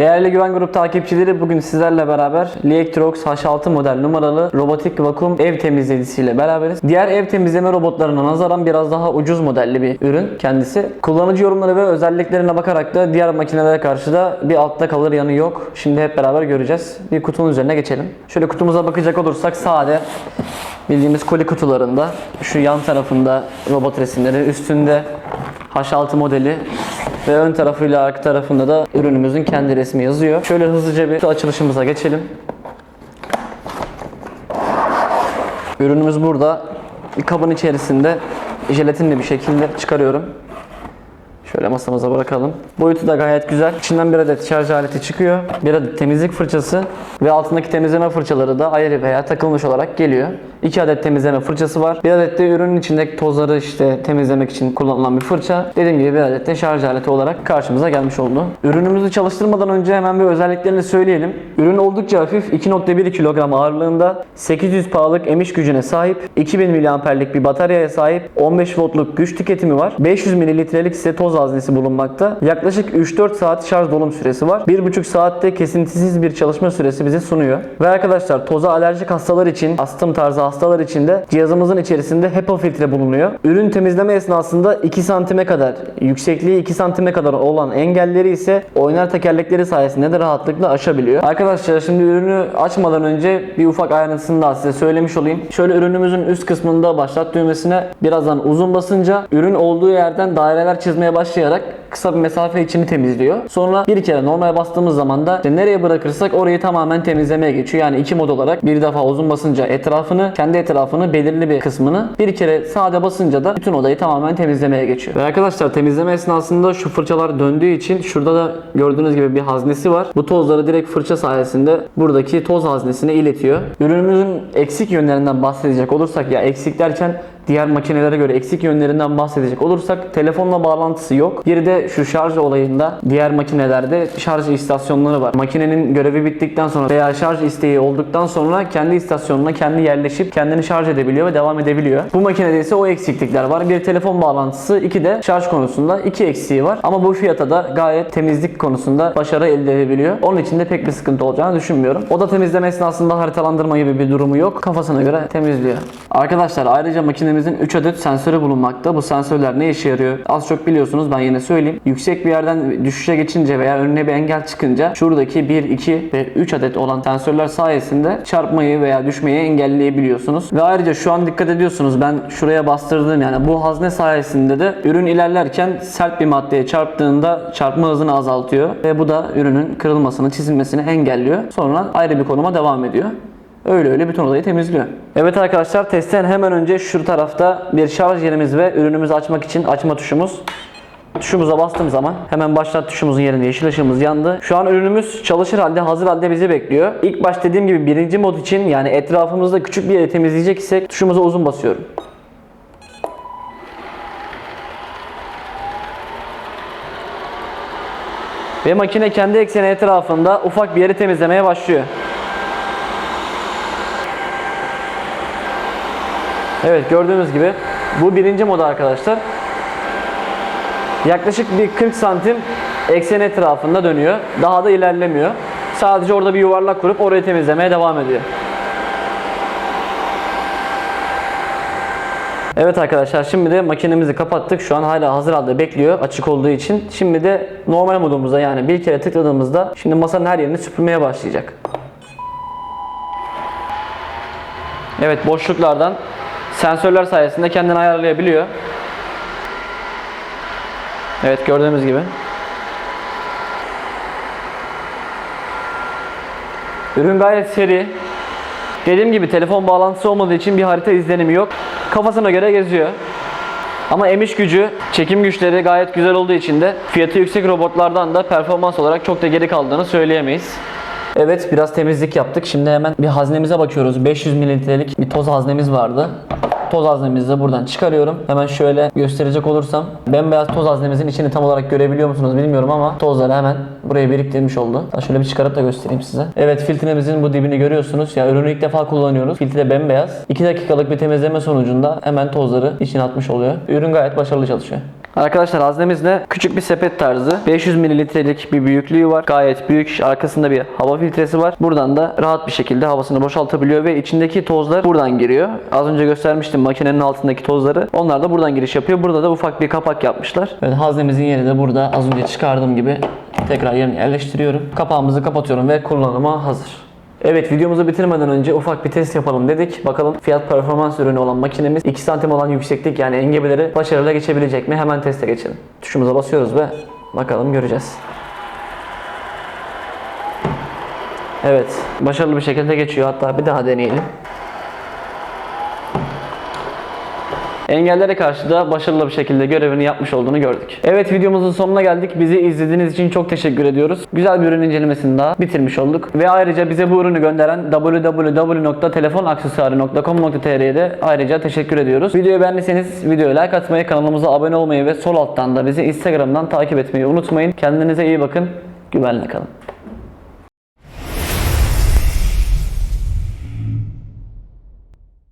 Değerli Güven Grup takipçileri bugün sizlerle beraber Liectrox H6 model numaralı robotik vakum ev temizleyicisiyle beraberiz. Diğer ev temizleme robotlarına nazaran biraz daha ucuz modelli bir ürün kendisi. Kullanıcı yorumları ve özelliklerine bakarak da diğer makinelere karşı da bir altta kalır yanı yok. Şimdi hep beraber göreceğiz. Bir kutunun üzerine geçelim. Şöyle kutumuza bakacak olursak sade bildiğimiz koli kutularında şu yan tarafında robot resimleri, üstünde H6 modeli ve ön tarafıyla arka tarafında da ürünümüzün kendi resmi yazıyor. Şöyle hızlıca bir açılışımıza geçelim. Ürünümüz burada. Bir kabın içerisinde jelatinli bir şekilde çıkarıyorum. Şöyle masamıza bırakalım. Boyutu da gayet güzel. İçinden bir adet şarj aleti çıkıyor. Bir adet temizlik fırçası ve altındaki temizleme fırçaları da ayrı veya takılmış olarak geliyor. İki adet temizleme fırçası var. Bir adet de ürünün içindeki tozları işte temizlemek için kullanılan bir fırça. Dediğim gibi bir adet de şarj aleti olarak karşımıza gelmiş oldu. Ürünümüzü çalıştırmadan önce hemen bir özelliklerini söyleyelim. Ürün oldukça hafif 2.1 kilogram ağırlığında 800 pahalık emiş gücüne sahip 2000 miliamperlik bir bataryaya sahip 15 voltluk güç tüketimi var 500 mililitrelik ise toz haznesi bulunmakta. Yaklaşık 3-4 saat şarj dolum süresi var. 1,5 saatte kesintisiz bir çalışma süresi bize sunuyor. Ve arkadaşlar toza alerjik hastalar için astım tarzı hastalar için de cihazımızın içerisinde HEPA filtre bulunuyor. Ürün temizleme esnasında 2 santime kadar yüksekliği 2 santime kadar olan engelleri ise oynar tekerlekleri sayesinde de rahatlıkla aşabiliyor. Arkadaşlar şimdi ürünü açmadan önce bir ufak ayrıntısını daha size söylemiş olayım. Şöyle ürünümüzün üst kısmında başlat düğmesine birazdan uzun basınca ürün olduğu yerden daireler çizmeye başlayarak kısa bir mesafe içini temizliyor. Sonra bir kere normale bastığımız zaman da işte nereye bırakırsak orayı tamamen temizlemeye geçiyor. Yani iki mod olarak bir defa uzun basınca etrafını, kendi etrafını belirli bir kısmını bir kere sade basınca da bütün odayı tamamen temizlemeye geçiyor. Ve arkadaşlar temizleme esnasında şu fırçalar döndüğü için şurada da gördüğünüz gibi bir haznesi var. Bu tozları direkt fırça sayesinde buradaki toz haznesine iletiyor. Ürünümüzün eksik yönlerinden bahsedecek olursak ya eksik derken diğer makinelere göre eksik yönlerinden bahsedecek olursak telefonla bağlantısı yok. Bir de şu şarj olayında diğer makinelerde şarj istasyonları var. Makinenin görevi bittikten sonra veya şarj isteği olduktan sonra kendi istasyonuna kendi yerleşip kendini şarj edebiliyor ve devam edebiliyor. Bu makinede ise o eksiklikler var. Bir telefon bağlantısı, iki de şarj konusunda iki eksiği var. Ama bu fiyata da gayet temizlik konusunda başarı elde edebiliyor. Onun için de pek bir sıkıntı olacağını düşünmüyorum. O da temizleme esnasında haritalandırma gibi bir durumu yok. Kafasına göre temizliyor. Arkadaşlar ayrıca makinemizin 3 adet sensörü bulunmakta. Bu sensörler ne işe yarıyor? Az çok biliyorsunuz ben yine söyleyeyim. Yüksek bir yerden düşüşe geçince veya önüne bir engel çıkınca şuradaki 1, 2 ve 3 adet olan sensörler sayesinde çarpmayı veya düşmeyi engelleyebiliyorsunuz. Ve ayrıca şu an dikkat ediyorsunuz ben şuraya bastırdığım yani bu hazne sayesinde de ürün ilerlerken sert bir maddeye çarptığında çarpma hızını azaltıyor ve bu da ürünün kırılmasını, çizilmesini engelliyor. Sonra ayrı bir konuma devam ediyor. Öyle öyle bütün odayı temizliyor. Evet arkadaşlar testten hemen önce şu tarafta bir şarj yerimiz ve ürünümüzü açmak için açma tuşumuz. Tuşumuza bastığım zaman hemen başlat tuşumuzun yerinde yeşil ışığımız yandı. Şu an ürünümüz çalışır halde hazır halde bizi bekliyor. İlk baş dediğim gibi birinci mod için yani etrafımızda küçük bir yeri temizleyecek isek tuşumuza uzun basıyorum. Ve makine kendi ekseni etrafında ufak bir yeri temizlemeye başlıyor. Evet gördüğünüz gibi bu birinci moda arkadaşlar. Yaklaşık bir 40 santim eksen etrafında dönüyor. Daha da ilerlemiyor. Sadece orada bir yuvarlak kurup orayı temizlemeye devam ediyor. Evet arkadaşlar şimdi de makinemizi kapattık. Şu an hala hazır halde bekliyor açık olduğu için. Şimdi de normal modumuzda yani bir kere tıkladığımızda şimdi masanın her yerini süpürmeye başlayacak. Evet boşluklardan sensörler sayesinde kendini ayarlayabiliyor. Evet gördüğümüz gibi. Ürün gayet seri. Dediğim gibi telefon bağlantısı olmadığı için bir harita izlenimi yok. Kafasına göre geziyor. Ama emiş gücü, çekim güçleri gayet güzel olduğu için de fiyatı yüksek robotlardan da performans olarak çok da geri kaldığını söyleyemeyiz. Evet biraz temizlik yaptık. Şimdi hemen bir haznemize bakıyoruz. 500 mililitrelik bir toz haznemiz vardı. Toz haznemizi de buradan çıkarıyorum. Hemen şöyle gösterecek olursam bembeyaz toz haznemizin içini tam olarak görebiliyor musunuz bilmiyorum ama tozları hemen buraya biriktirmiş oldu. Ha, Şöyle bir çıkarıp da göstereyim size. Evet filtremizin bu dibini görüyorsunuz. Ya ürünü ilk defa kullanıyoruz. Filtre bembeyaz. 2 dakikalık bir temizleme sonucunda hemen tozları içine atmış oluyor. Ürün gayet başarılı çalışıyor. Arkadaşlar haznemizde küçük bir sepet tarzı 500 mililitrelik bir büyüklüğü var. Gayet büyük. Arkasında bir hava filtresi var. Buradan da rahat bir şekilde havasını boşaltabiliyor ve içindeki tozlar buradan giriyor. Az önce göstermiştim makinenin altındaki tozları. Onlar da buradan giriş yapıyor. Burada da ufak bir kapak yapmışlar. Evet haznemizin yeri de burada. Az önce çıkardığım gibi tekrar yerine yerleştiriyorum. Kapağımızı kapatıyorum ve kullanıma hazır. Evet videomuzu bitirmeden önce ufak bir test yapalım dedik. Bakalım fiyat performans ürünü olan makinemiz 2 santim olan yükseklik yani engebeleri başarıyla geçebilecek mi? Hemen teste geçelim. Tuşumuza basıyoruz ve bakalım göreceğiz. Evet başarılı bir şekilde geçiyor. Hatta bir daha deneyelim. Engellere karşı da başarılı bir şekilde görevini yapmış olduğunu gördük. Evet videomuzun sonuna geldik. Bizi izlediğiniz için çok teşekkür ediyoruz. Güzel bir ürün incelemesini daha bitirmiş olduk. Ve ayrıca bize bu ürünü gönderen www.telefonaksesuarı.com.tr'ye de ayrıca teşekkür ediyoruz. Videoyu beğendiyseniz videoya like atmayı, kanalımıza abone olmayı ve sol alttan da bizi Instagram'dan takip etmeyi unutmayın. Kendinize iyi bakın. Güvenle kalın.